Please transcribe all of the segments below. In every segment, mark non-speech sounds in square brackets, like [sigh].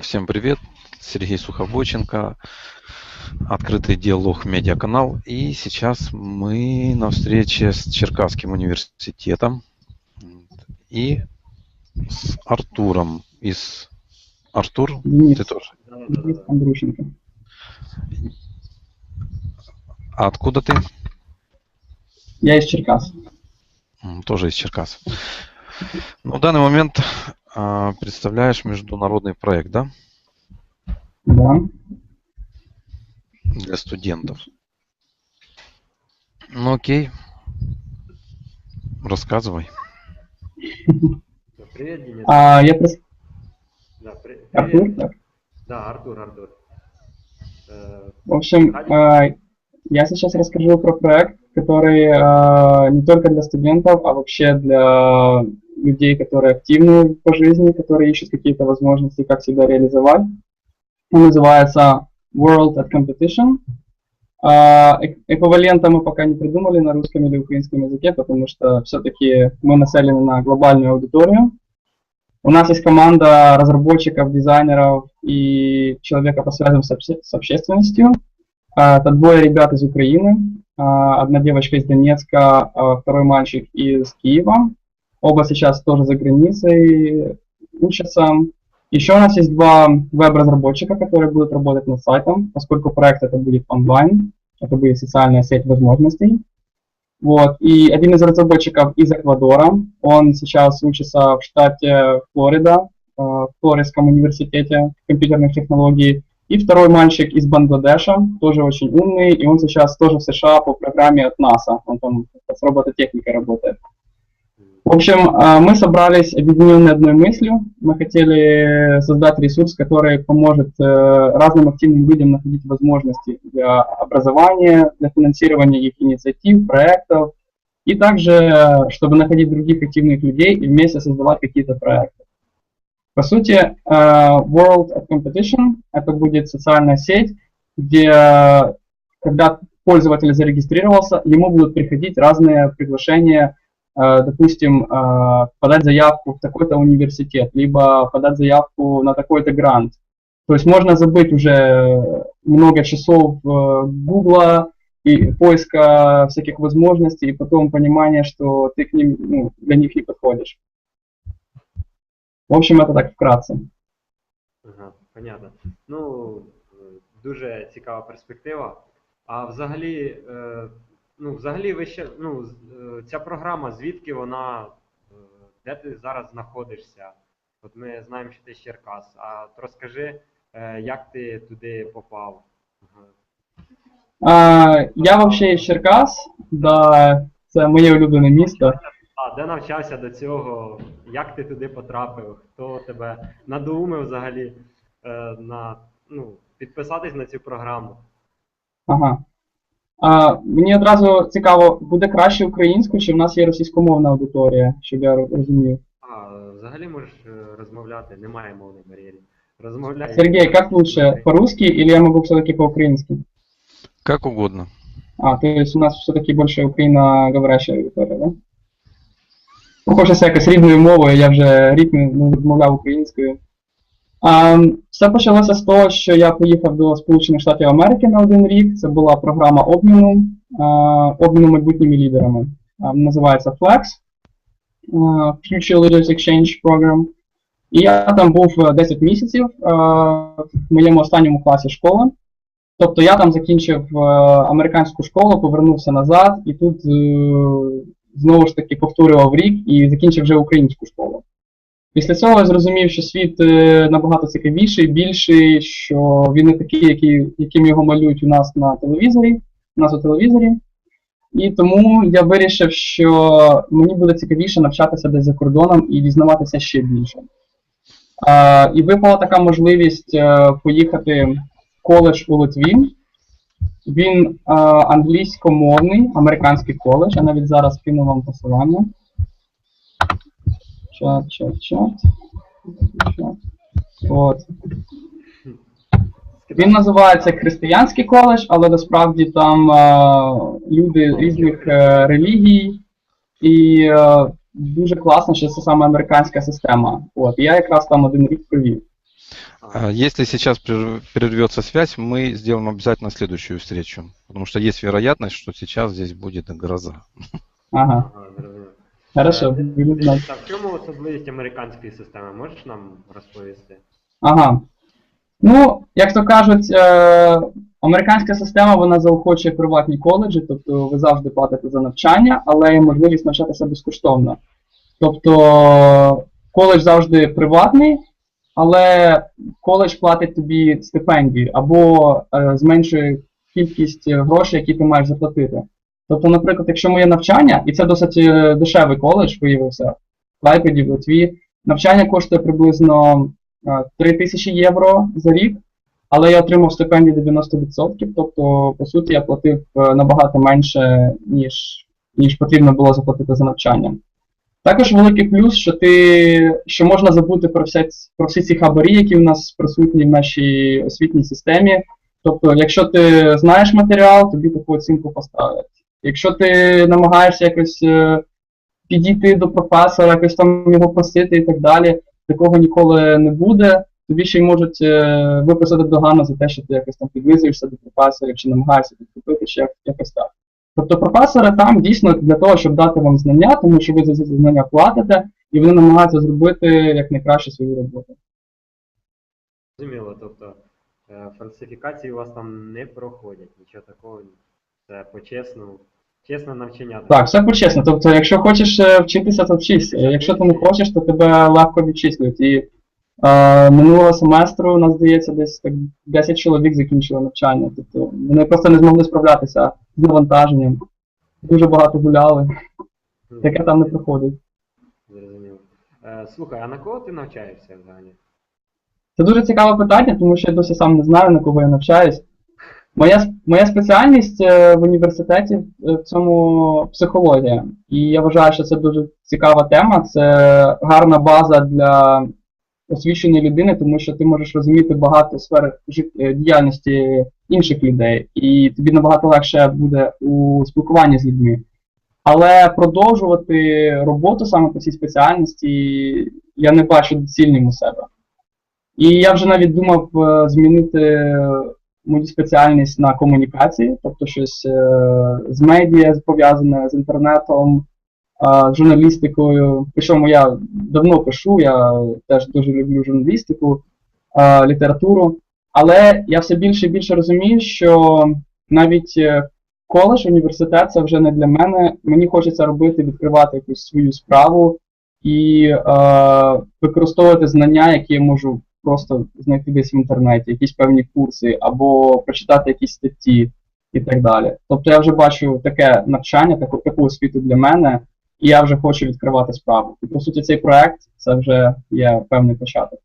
Всем привет, Сергей Сухобоченко, Открытый диалог медиаканал. И сейчас мы на встрече с Черкасским университетом и с Артуром из... Артур, Денис, ты тоже? Андрущенко. А откуда ты? Я из Черкас. Тоже из Черкас. Ну, в данный момент представляешь международный проект, да, Да. для студентов. Ну, окей. Рассказывай. Привет, Денис. А, я прис- Да, при- Артур. Да, Артур, Артур. Э, В общем, а, я сейчас расскажу про проект, который а, не только для студентов, а вообще для людей, которые активны по жизни, которые ищут какие-то возможности, как себя реализовать. Он называется World at Competition. Эк- Эквивалента мы пока не придумали на русском или украинском языке, потому что все-таки мы нацелены на глобальную аудиторию. У нас есть команда разработчиков, дизайнеров и человека по связям с, обще- с общественностью. А, Это двое ребят из Украины, а, одна девочка из Донецка, а второй мальчик из Киева. Оба сейчас тоже за границей учатся. Еще у нас есть два веб-разработчика, которые будут работать над сайтом, поскольку проект это будет онлайн, это будет социальная сеть возможностей. Вот. И один из разработчиков из Эквадора, он сейчас учится в штате Флорида, в Флоридском университете компьютерных технологий. И второй мальчик из Бангладеша, тоже очень умный, и он сейчас тоже в США по программе от НАСА, он там с робототехникой работает. В общем, э, мы собрались объединенные одной мыслью. Мы хотели создать ресурс, который поможет э, разным активным людям находить возможности для образования, для финансирования их инициатив, проектов, и также, э, чтобы находить других активных людей и вместе создавать какие-то проекты. По сути, э, World of Competition — это будет социальная сеть, где, э, когда пользователь зарегистрировался, ему будут приходить разные приглашения э, допустим, подать заявку в такой-то университет, либо подать заявку на такой-то грант. То есть можно забыть уже много часов Гугла и поиска всяких возможностей, и потом понимание, что ты к ним, ну, для них не подходишь. В общем, это так вкратце. Ага, понятно. Ну, е, дуже цікава перспектива. А взагалі, е, ну, взагалі ви ще, ну, е, ця програма, звідки вона, де ти зараз знаходишся? От ми знаємо, що ти з Черкас. А от розкажи, як ти туди попав? Ага. А, я вообще із Черкас, да, це моє улюблене місто. А де навчався до цього? Як ти туди потрапив? Хто тебе надоумив взагалі е, на, ну, підписатись на цю програму? Ага. А, мені одразу цікаво, буде краще українською, чи в нас є російськомовна аудиторія, щоб я розумів. А, взагалі можеш е, розмовляти, немає мовної бар'єрів. Розмовляй. Сергей, как лучше, по-русски или я могу все-таки по-украински? Как угодно. А, то есть у нас все-таки больше україноговоряща аудиторія, да? Хочеться якось рідною мовою, я вже рік не розмовляв українською. А, все почалося з того, що я поїхав до Сполучених Штатів Америки на один рік. Це була програма обміну, обміну майбутніми лідерами. А, називається FLEX, Future Leaders Exchange Program. І я там був е, 10 місяців а, в моєму останньому класі школи. Тобто я там закінчив е, американську школу, повернувся назад і тут е, знову ж таки повторював рік і закінчив вже українську школу. Після цього я зрозумів, що світ е, набагато цікавіший, більший, що він не такий, який, яким його малюють у нас на телевізорі, у нас у телевізорі. І тому я вирішив, що мені буде цікавіше навчатися десь за кордоном і дізнаватися ще більше. А, і випала така можливість е, поїхати в коледж у Литві. Він е, англійськомовний, американський коледж. Я навіть зараз кину вам посилання. Чат, чат, чат. От. Він називається Християнський коледж, але насправді там е, люди різних е, релігій, і е, дуже класно, що це саме американська система. От, я якраз там один рік провів. Если сейчас прервется связь, мы сделаем обязательно следующую встречу. Потому что есть вероятность, что сейчас здесь будет гроза. Ага, хорошо, дивіться, в чому особливість американської системи? Можеш нам розповісти? Ага. Ну, як то кажуть, е, американська система вона заохочує приватні коледжі, тобто ви завжди платите за навчання, але є можливість навчатися безкоштовно. Тобто коледж завжди приватний, але коледж платить тобі стипендію або е, зменшує кількість грошей, які ти маєш заплатити. Тобто, наприклад, якщо моє навчання, і це досить е, дешевий коледж виявився Лайпеді, в Литві, навчання коштує приблизно е, 3 тисячі євро за рік, але я отримав стипендію 90%, тобто, по суті, я платив е, набагато менше, ніж, ніж потрібно було заплатити за навчання. Також великий плюс, що ти що можна забути про, вся, ц- про всі ці хабарі, які в нас присутні в нашій освітній системі. Тобто, якщо ти знаєш матеріал, тобі таку оцінку поставлять. Якщо ти намагаєшся якось е, підійти до професора, якось там його просити і так далі, такого ніколи не буде. Тобі ще й можуть е, виписати догану за те, що ти якось там підвизуєшся до професорів чи намагаєшся підкупити, чи як, якось так. Тобто професори там дійсно для того, щоб дати вам знання, тому що ви за ці знання платите, і вони намагаються зробити якнайкраще свою роботу. Зрозуміло, тобто е, фальсифікації у вас там не проходять, нічого такого. Це по-чесному. Чесне навчання. Так, все почесно. Тобто, якщо хочеш е, вчитися, то вчись. Е, Якщо ти не хочеш, то тебе легко відчислюють. І минулого семестру, у нас здається, десь так 10 чоловік закінчили навчання. Тобто вони просто не змогли справлятися з навантаженням. Дуже багато гуляли. Таке там не проходить. Зрозуміло. Е, слухай, а на кого ти навчаєшся взагалі? Це дуже цікаве питання, тому що я досі сам не знаю, на кого я навчаюсь. Моя, моя спеціальність е, в університеті е, в цьому психологія. І я вважаю, що це дуже цікава тема. Це гарна база для освіченої людини, тому що ти можеш розуміти багато сфер е, діяльності інших людей, і тобі набагато легше буде у спілкуванні з людьми. Але продовжувати роботу саме по цій спеціальності я не бачу доцільним у себе. І я вже навіть думав е, змінити мою спеціальність на комунікації, тобто щось е, з медіа пов'язане з інтернетом, журналістикою. Причому я давно пишу, я теж дуже люблю журналістику, літературу. Але я все більше і більше розумію, що навіть е, коледж, університет це вже не для мене. Мені хочеться робити, відкривати якусь свою справу і е, використовувати знання, які я можу просто знайти десь в інтернеті, якісь певні курси, або прочитати якісь статті і так далі. Тобто я вже бачу таке навчання, таку, таку освіту для мене, і я вже хочу відкривати справу. І по суті, цей проект це вже є певний початок.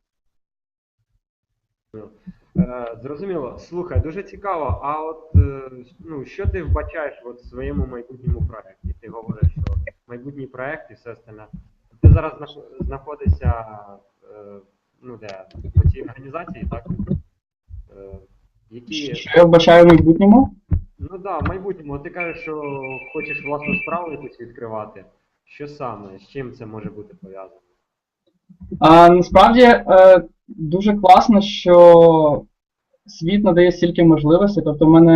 Е, зрозуміло. Слухай, дуже цікаво. А от е, ну, що ти вбачаєш от в своєму майбутньому проєкті? Ти говориш, що майбутній проєкт і все остальне. Ти зараз знаходишся е, ну, де, в цій організації, так? Які. Що я вбачаю в майбутньому? Ну так, да, в майбутньому. Ти кажеш, що хочеш власну справу якусь відкривати. Що саме? З чим це може бути пов'язано? Насправді е, дуже класно, що світ надає стільки можливостей. Тобто, в мене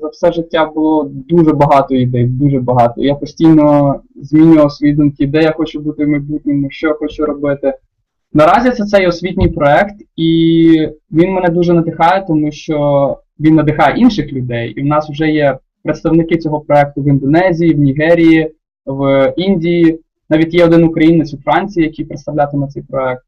за все життя було дуже багато ідей, дуже багато. Я постійно змінював свої думки, де я хочу бути в майбутньому, що я хочу робити. Наразі це цей освітній проект, і він мене дуже надихає, тому що він надихає інших людей. І в нас вже є представники цього проекту в Індонезії, в Нігерії, в Індії. Навіть є один українець у Франції, який представлятиме цей проект.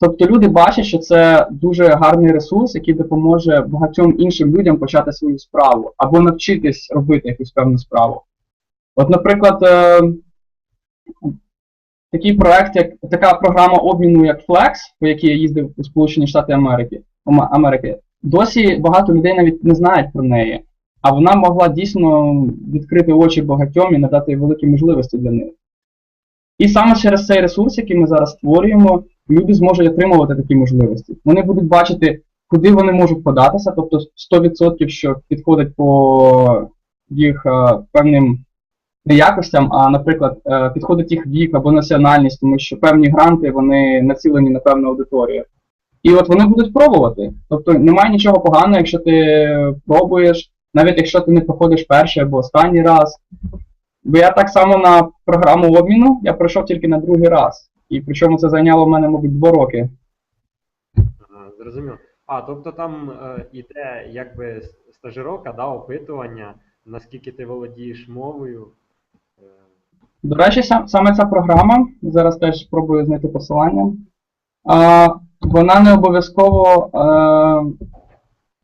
Тобто люди бачать, що це дуже гарний ресурс, який допоможе багатьом іншим людям почати свою справу або навчитись робити якусь певну справу. От, наприклад, е, такий проект, як така програма обміну, як Flex, по якій я їздив у Сполучені Штати Америки, Америки, досі багато людей навіть не знають про неї. А вона могла дійсно відкрити очі багатьом і надати великі можливості для них. І саме через цей ресурс, який ми зараз створюємо, люди зможуть отримувати такі можливості. Вони будуть бачити, куди вони можуть податися, тобто 100% що підходить по їх е, певним не якостям, а, наприклад, е, підходить їх вік або національність, тому що певні гранти вони націлені на певну аудиторію. І от вони будуть пробувати. Тобто немає нічого поганого, якщо ти пробуєш, навіть якщо ти не проходиш перший або останній раз. Бо я так само на програму обміну я пройшов тільки на другий раз. І причому це зайняло в мене, мабуть, два роки. Ага, зрозуміло. А, тобто там е, іде якби стажировка, да, опитування, наскільки ти володієш мовою. Е, До речі, сам, саме ця програма, зараз теж спробую знайти посилання. А, вона не обов'язково е,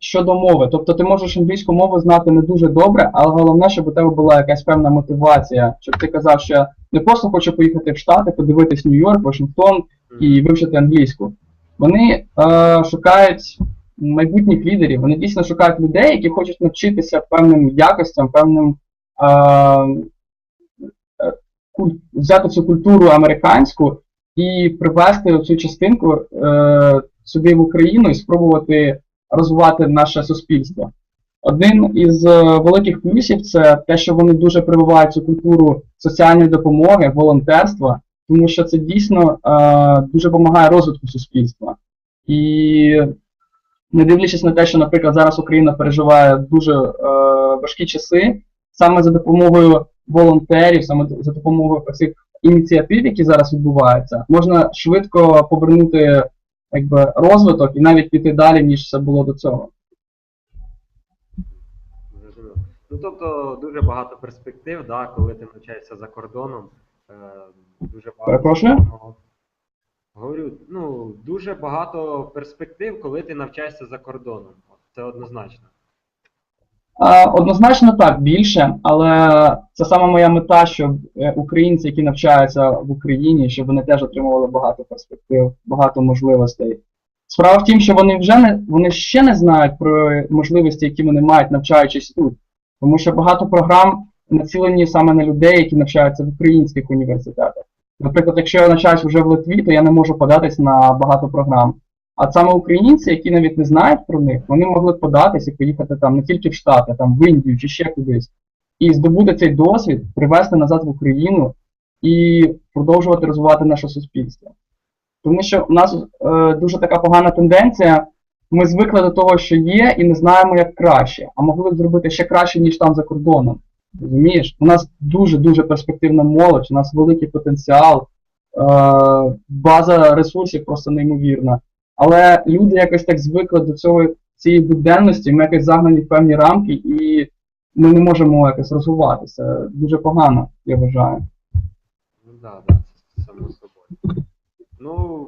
щодо мови. Тобто ти можеш англійську мову знати не дуже добре, але головне, щоб у тебе була якась певна мотивація, щоб ти казав, що я не просто хочу поїхати в Штати, подивитись Нью-Йорк, Вашингтон і вивчити англійську. Вони е, шукають майбутніх лідерів, вони дійсно шукають людей, які хочуть навчитися певним якостям, певним. Е, куль- взяти цю культуру американську і привести цю частинку е, сюди в Україну і спробувати розвивати наше суспільство. Один із е, великих плюсів це те, що вони дуже прививають цю культуру соціальної допомоги, волонтерства, тому що це дійсно е, дуже допомагає розвитку суспільства. І не дивлячись на те, що, наприклад, зараз Україна переживає дуже е, важкі часи, саме за допомогою волонтерів, саме за допомогою цих ініціатив, які зараз відбуваються, можна швидко повернути якби, розвиток і навіть піти далі, ніж це було до цього. Ну тобто дуже багато перспектив, да, коли ти навчаєшся за кордоном. Е, дуже багато. Говорю, ну, дуже багато перспектив, коли ти навчаєшся за кордоном. Це однозначно. Однозначно так, більше, але це саме моя мета, щоб е, українці, які навчаються в Україні, щоб вони теж отримували багато перспектив, багато можливостей. Справа в тім, що вони вже не вони ще не знають про можливості, які вони мають, навчаючись тут. Тому що багато програм націлені саме на людей, які навчаються в українських університетах. Наприклад, якщо я навчаюсь вже в Литві, то я не можу податись на багато програм. А саме українці, які навіть не знають про них, вони могли б податись і поїхати там не тільки в Штати, там в Індію чи ще кудись, і здобути цей досвід, привезти назад в Україну і продовжувати розвивати наше суспільство. Тому що у нас е, дуже така погана тенденція. Ми звикли до того, що є, і не знаємо, як краще, а могли б зробити ще краще, ніж там за кордоном. Розумієш? У нас дуже-дуже перспективна молодь, у нас великий потенціал, е, база ресурсів просто неймовірна. Але люди якось так звикли до цього цієї буденності, ми якось загнані в певні рамки, і ми не можемо якось розвиватися. Дуже погано, я вважаю. Ну да, да, це само собою. Ну,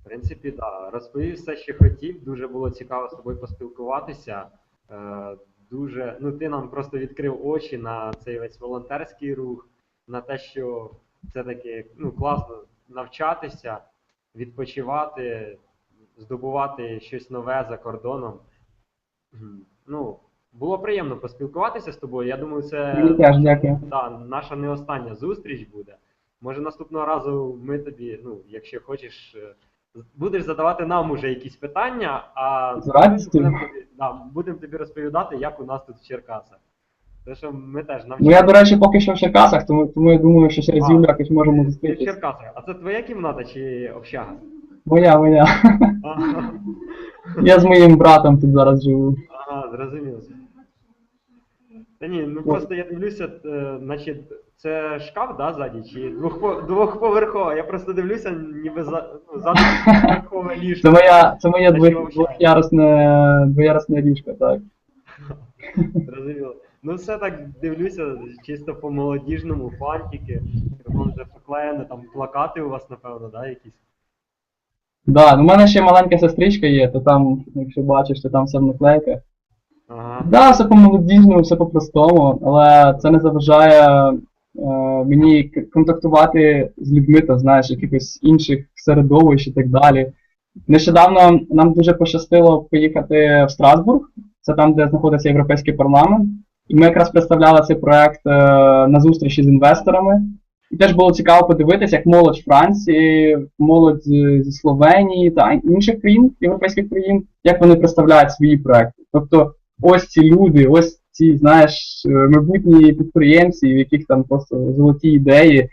в принципі, да. Розповів все, що хотів. Дуже було цікаво з тобою поспілкуватися. Е, дуже, ну ти нам просто відкрив очі на цей весь волонтерський рух, на те, що це таки ну, класно навчатися, відпочивати, здобувати щось нове за кордоном. Ну, було приємно поспілкуватися з тобою. Я думаю, це дякую. да, наша не остання зустріч буде. Може наступного разу ми тобі, ну, якщо хочеш, е, будеш задавати нам уже якісь питання, а З радістю. будемо тобі, да, будемо тобі розповідати, як у нас тут в Черкасах. Тому що ми теж Ну я, до речі, поки що в Черкасах, тому, тому я думаю, що через Юлю якось можемо Ти в зустрітися. Черкасах. А це твоя кімната чи общага? Моя, моя. Ага, Я з моїм братом тут зараз живу. ага, зрозуміло. Та ні, ну просто я дивлюся, е, значить, це шкаф, да, ззаді, чи двохпо- двохповерхова. Я просто дивлюся, ніби за, ну, ззаду двохповерхове ліжко. Це моя, це двох- общага. двохярусне, двоярусне ліжко, так. Зрозуміло. Ну все так дивлюся, чисто по молодіжному, фантики, такому вже поклеєно, там плакати у вас, напевно, да, якісь. Да, ну в мене ще маленька сестричка є, то там, якщо бачиш, то там все в наклейках. Ага. Да, все по молодіжному, все по-простому, але це не заважає е, мені контактувати з людьми, то знаєш, якихось інших середовищ і так далі. Нещодавно нам дуже пощастило поїхати в Страсбург, це там, де знаходиться Європейський парламент. І ми якраз представляли цей проект е, на зустрічі з інвесторами. І теж було цікаво подивитися, як молодь Франції, молодь зі Словенії та інших країн, європейських країн, як вони представляють свої проекти. Тобто, ось ці люди, ось ці, знаєш, е, майбутні підприємці, в яких там просто золоті ідеї.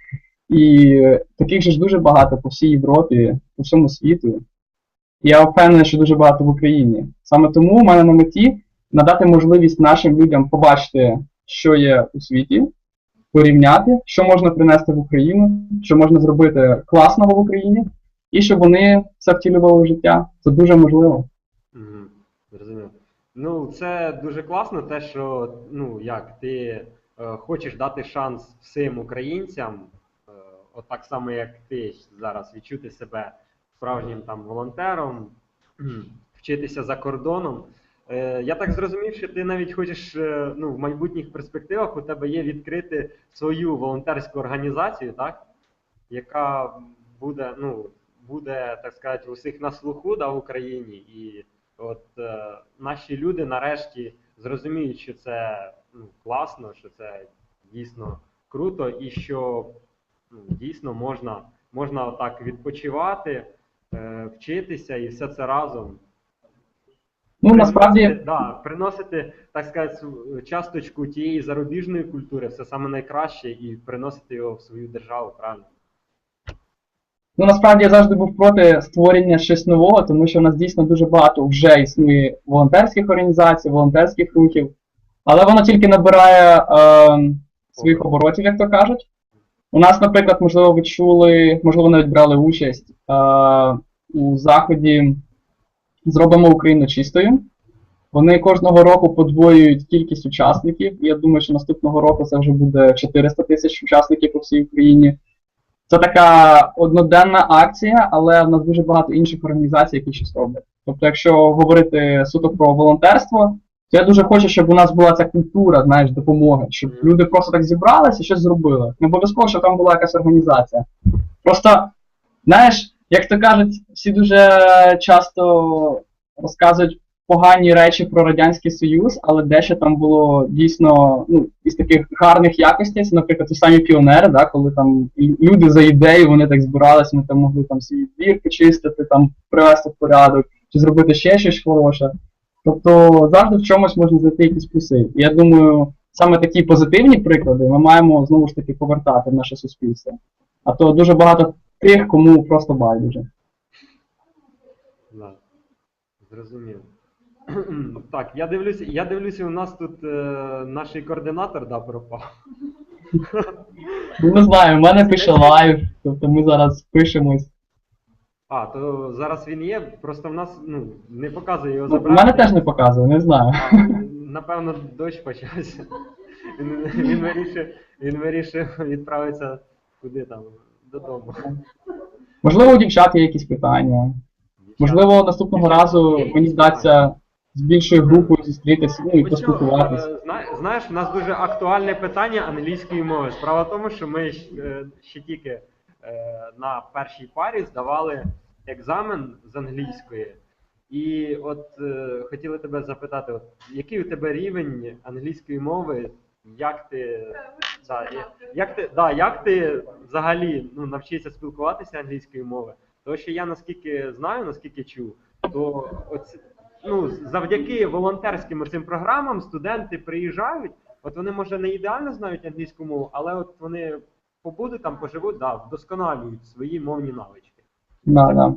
І е, таких же ж дуже багато по всій Європі, по всьому світу. Я впевнений, що дуже багато в Україні. Саме тому у мене на меті надати можливість нашим людям побачити, що є у світі, порівняти, що можна принести в Україну, що можна зробити класного в Україні, і щоб вони це втілювали в життя. Це дуже можливо. Зрозумів. Ну, це дуже класно, те, що ну як ти е, хочеш дати шанс всім українцям, е, от так само, як ти зараз відчути себе справжнім там волонтером, [clears throat] вчитися за кордоном. Е, я так зрозумів, що ти навіть хочеш е, ну, в майбутніх перспективах у тебе є відкрити свою волонтерську організацію, так? Яка буде, ну, буде, так сказати, у всіх на слуху да, в Україні. І от е, наші люди нарешті зрозуміють, що це ну, класно, що це дійсно круто, і що ну, дійсно можна, можна отак відпочивати, е, вчитися і все це разом. Ну, насправді, да, приносити, так сказати, часточку тієї зарубіжної культури, все саме найкраще, і приносити його в свою державу, правильно? Ну, насправді я завжди був проти створення щось нового, тому що в нас дійсно дуже багато вже існує волонтерських організацій, волонтерських рухів, але воно тільки набирає е, своїх оборотів, як то кажуть. У нас, наприклад, можливо, ви чули, можливо, навіть брали участь е, у заході Зробимо Україну чистою. Вони кожного року подвоюють кількість учасників. Я думаю, що наступного року це вже буде 400 тисяч учасників по всій Україні. Це така одноденна акція, але в нас дуже багато інших організацій, які щось роблять. Тобто, якщо говорити суто про волонтерство, то я дуже хочу, щоб у нас була ця культура, знаєш, допомоги, щоб люди просто так зібралися і щось зробили. Не обов'язково, щоб там була якась організація. Просто, знаєш, як то кажуть, всі дуже часто розказують погані речі про Радянський Союз, але дещо там було дійсно ну, із таких гарних якостей, це, наприклад, ті самі піонери, да, коли там люди за ідею, вони так збиралися, вони там могли там свій двір почистити, там привести в порядок, чи зробити ще щось хороше. Тобто завжди в чомусь можна знайти якісь плюси. Я думаю, саме такі позитивні приклади ми маємо знову ж таки повертати в наше суспільство. А то дуже багато тих, кому просто байдуже. Да. Зрозумів. [clears throat] Так, я дивлюся, я дивлюся, у нас тут е, наш координатор да, пропав. Ну не знаю, в мене пише лайв, тобто ми зараз пишемось. А, то зараз він є, просто в нас ну, не показує його Ну, забрати. мене теж не показує, не знаю. А, Напевно, дощ почався. Він, він, вирішив, він вирішив відправитися куди там, додому. Можливо, у дівчат є якісь питання. Можливо, наступного разу мені вдасться з більшою групою зустрітися ну, і поспілкуватися. е, Знаєш, у нас дуже актуальне питання англійської мови. Справа в тому, що ми е, ще тільки е, на першій парі здавали екзамен з англійської. І от е, хотіли тебе запитати, от, який у тебе рівень англійської мови, як ти, да, я- як ти, да, як ти взагалі ну, навчився спілкуватися англійською мовою? Тому що я наскільки знаю, наскільки чув, то оці, ну, завдяки волонтерським цим програмам студенти приїжджають, от вони може не ідеально знають англійську мову, але от вони побудуть там, поживуть, да, вдосконалюють свої мовні навички. Да, да.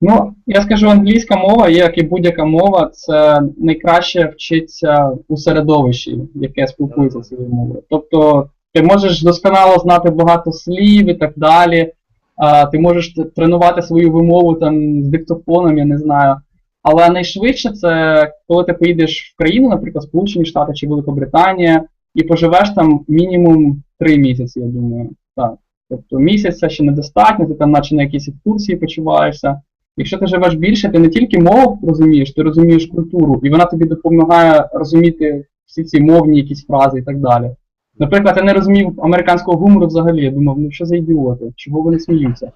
Ну, я скажу, англійська мова, як і будь-яка мова, це найкраще вчиться у середовищі, яке спілкується цією мовою. Тобто ти можеш досконало знати багато слів і так далі. А, ти можеш тренувати свою вимову там з диктофоном, я не знаю. Але найшвидше це коли ти поїдеш в країну, наприклад, Сполучені Штати чи Великобританія, і поживеш там мінімум три місяці, я думаю. Так. Тобто місяця ще недостатньо, ти там наче на якійсь екскурсії почуваєшся. Якщо ти живеш більше, ти не тільки мову розумієш, ти розумієш культуру, і вона тобі допомагає розуміти всі ці мовні якісь фрази і так далі. Наприклад, я не розумів американського гумору взагалі, я думав, ну що за ідіоти, чого вони сміються?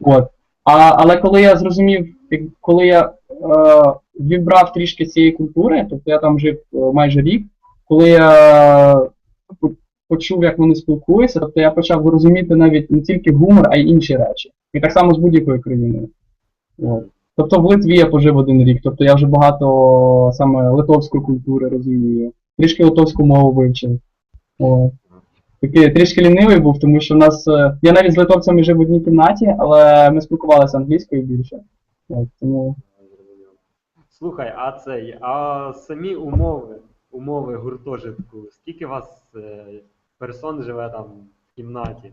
От. А, але коли я зрозумів, коли я е, вібрав трішки цієї культури, тобто я там жив е, майже рік, коли я почув, як вони спілкуються, тобто я почав розуміти навіть не тільки гумор, а й інші речі. І так само з будь-якою країною. От. Тобто в Литві я пожив один рік, тобто я вже багато саме литовської культури розумію. Трішки литовську мову вивчив. Такий трішки лінивий був, тому що в нас. е, Я навіть з литовцями жив в одній кімнаті, але ми спілкувалися англійською більше. Тому Слухай, а цей, а самі умови, умови гуртожитку, скільки вас е, персон живе там в кімнаті?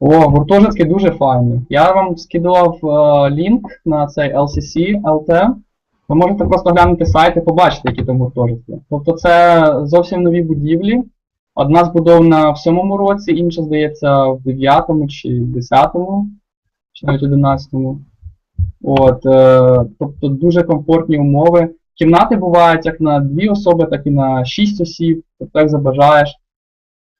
О, гуртожитки дуже файні. Я вам скидував е, лінк на цей LCC LT. Ви можете просто глянути сайт і побачити, які там гуртожитки. Тобто це зовсім нові будівлі. Одна збудована в сьомому році, інша, здається, в дев'ятому чи десятому, чи навіть одинадцятому. От, е, тобто дуже комфортні умови. Кімнати бувають як на дві особи, так і на шість осіб, тобто як забажаєш.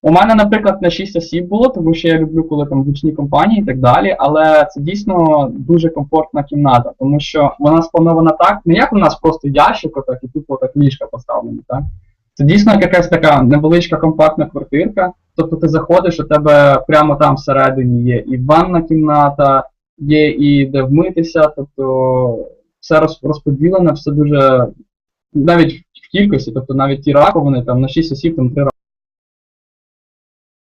У мене, наприклад, на 6 осіб було, тому що я люблю, коли там гучні компанії і так далі, але це дійсно дуже комфортна кімната, тому що вона спланована так, не як у нас просто ящик, отак, і тупо так ліжка поставлені, так? Це дійсно якась така невеличка компактна квартирка. Тобто ти заходиш, у тебе прямо там всередині є і ванна кімната, є і де вмитися, тобто все розподілено, все дуже навіть в кількості, тобто навіть ті раковини там на 6 осіб, там 3